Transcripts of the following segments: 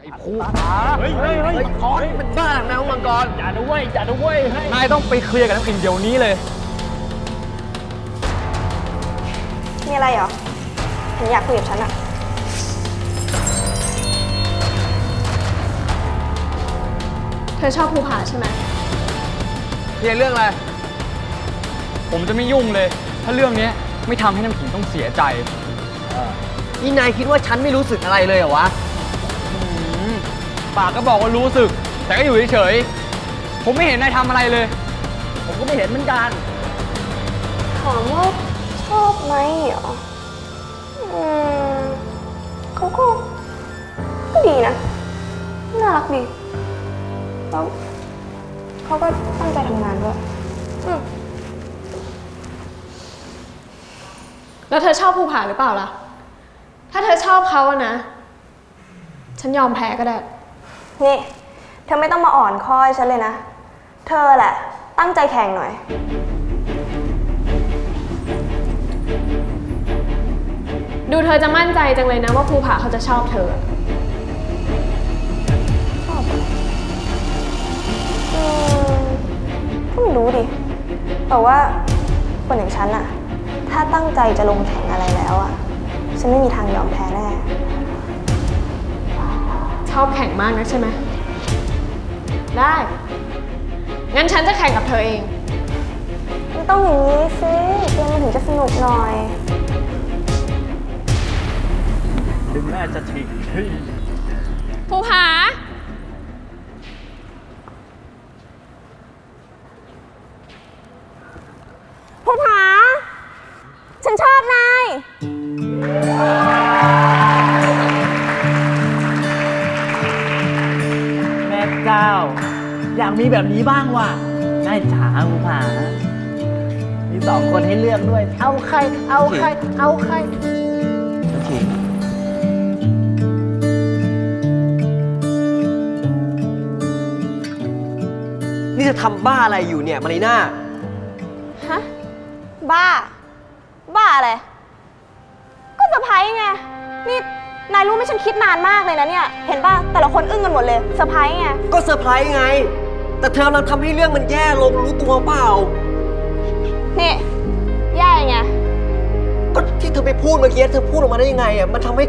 ไอ้ภูผาเฮ้ยเฮ้ยเฮ้ยมังกรมันบ้าหนักนะมังกรอย่าด้วยอย่าด้วยให้นายต้องไปเคลียร์กับน้ำอิ่มเดี๋ยวนี้เลย มีอะไรเหรอเห็นอยากคุยกับฉันอะเธอชอบภูผาใช่ไหมเคลียร์เรื่องอะไร ผมจะไม่ยุ่งเลย ถ้าเรื่องเนี้ยไม่ทำให้น้ำขิงต้องเสียใจ นี่นายคิดว่าฉันไม่รู้สึกอะไรเลยเหรอวะอืม ปากก็บอกว่ารู้สึก แต่ก็อยู่เฉยๆ ผมไม่เห็นนายทำอะไรเลย ผมก็ไม่เห็นเหมือนกัน ถามว่าชอบไหมเหรอ อืมเขาก็ ก็ดีนะ น่ารักดี แล้วเขาก็ตั้งใจทำงานด้วยอืมแล้วเธอชอบภูผาหรือเปล่าล่ะ ถ้าเธอชอบเขาอะนะ ฉันยอมแพ้ก็ได้ นี่เธอไม่ต้องมาอ่อนค้อยฉันเลยนะ เธอแหละ ตั้งใจแข่งหน่อย ดูเธอจะมั่นใจจังเลยนะว่าภูผาเขาจะชอบเธออืมก็ไม่รู้ดิ แต่ว่าคนอย่างฉันอะถ้าตั้งใจจะลงแข่งอะไรแล้วอะฉันไม่มีทางยอมแพ้แน่ช อบแข่งมากนะใช่ไหม ได้ งั้นฉันจะแข่งกับเธอเองไม่ต้องอย่างนี้สิเกมมันถึงจะสนุกหน่อย ถึงแม่จะฉีกเฮ้ยภูผา เจ้า อยากมีแบบนี้บ้างว่ะนายจ๋าภูผามีสองคนให้เลือกด้วย เอาใคร เอาใคร เอาใครนี่จะทำบ้าอะไรอยู่เนี่ยมารีน่า ฮะ บ้า บ้าอะไร ก็เซอร์ไพรส์ไง นี่ นายรู้ไหมฉันคิดนานมากเลยนะเนี่ย เห็นป่ะ แต่ละคนอึ้งกันหมดเลยเซอร์ไพรส์ไง ก็เซอร์ไพรส์ไง แต่เธอกำลังทำให้เรื่องมันแย่ลงรู้ตัวเปล่า นี่ แย่ไง ก็ที่เธอไปพูดเมื่อกี้เธอพูดออกมาได้ยังไงอะ มันทำให้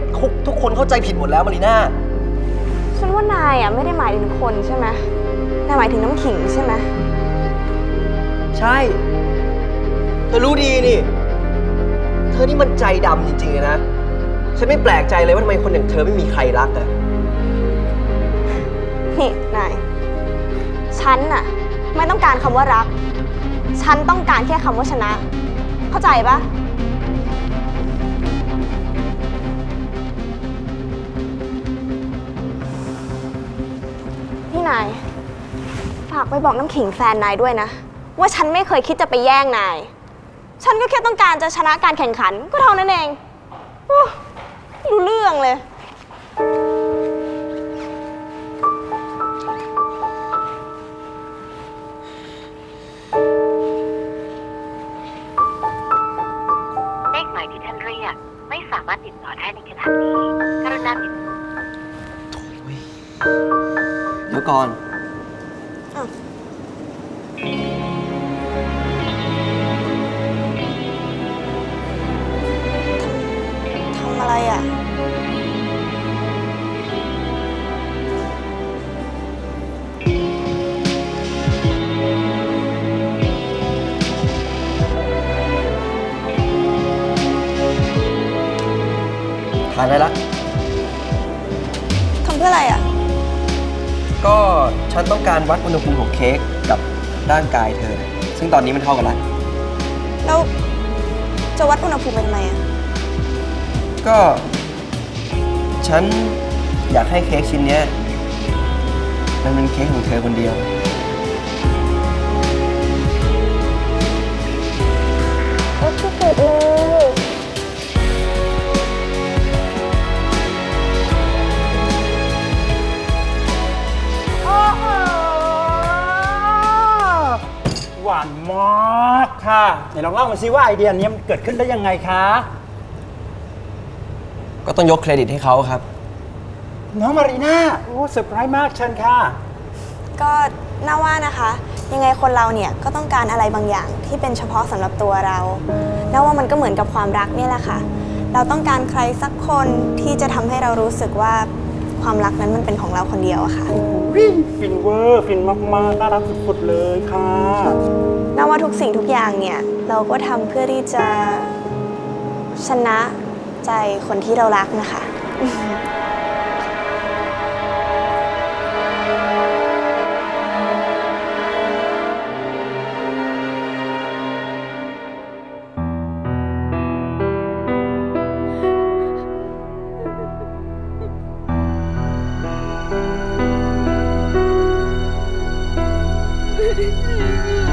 ทุกคนเข้าใจผิดหมดแล้วมารีน่า ฉันว่านายอะไม่ได้หมายถึงคนใช่ไหมนายหมายถึงน้ำขิงใช่ไหม ใช่ เธอรู้ดีนี่ เธอนี่มันใจดำจริงๆเลยนะ ฉันไม่แปลกใจเลยว่าทำไมคนอย่างเธอไม่มีใครรักอะนี่นาย ฉันน่ะ ไม่ต้องการคำว่ารัก ฉันต้องการแค่คำว่าชนะ เข้าใจปะพี่นาย ฝากไปบอกน้ำขิงแฟนนายด้วยนะ ว่าฉันไม่เคยคิดจะไปแย่งนาย ฉันก็แค่ต้องการจะชนะการแข่งขันก็เท่านั้นเองอ รู้เรื่องเลย เลขหมายที่ท่านเรียก ไม่สามารถติดต่อได้ในขณะนี้กรุณาติดเดี๋ยวก่อนท ทานได้ละ ทำเพื่ออะไรอะ ก็ฉันต้องการวัดอุณหภูมิของเค้กกับร่างกายเธอ ซึ่งตอนนี้มันเท่ากันแล้วแล้วจะวัดอุณหภูมิไปทำไมอะ ก็ ฉันอยากให้เค้กชิ้นเนี้ยมันเป็นเค้กของเธอคนเดียว ไหนลองเล่ามาซิว่าไอเดียนี้มันเกิดขึ้นได้ยังไงคะ ก็ต้องยกเครดิตให้เขาครับนน้องมารีน่าโอ้เซอร์ไพรส์มากเชิญค่ะ ก็น่าว่านะคะ ยังไงคนเราเนี่ยก็ต้องการอะไรบางอย่างที่เป็นเฉพาะสำหรับตัวเราน่าว่ามันก็เหมือนกับความรักเนี่ยแหละค่ะ เราต้องการใครสักคนที่จะทำให้เรารู้สึกว่า ความรักนั้นมันเป็นของเราคนเดียวอะค่ะวิ่งฟินเวอร์ฟินมากๆน่ารักสุดๆเลยค่ะ น่าว่าทุกสิ่งทุกอย่างเนี่ย เราก็ทำเพื่อที่จะชนะใจคนที่เรารักนะคะ いいね!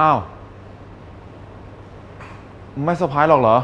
อ้าว ไม่เซอร์ไพรส์หรอกเหรอ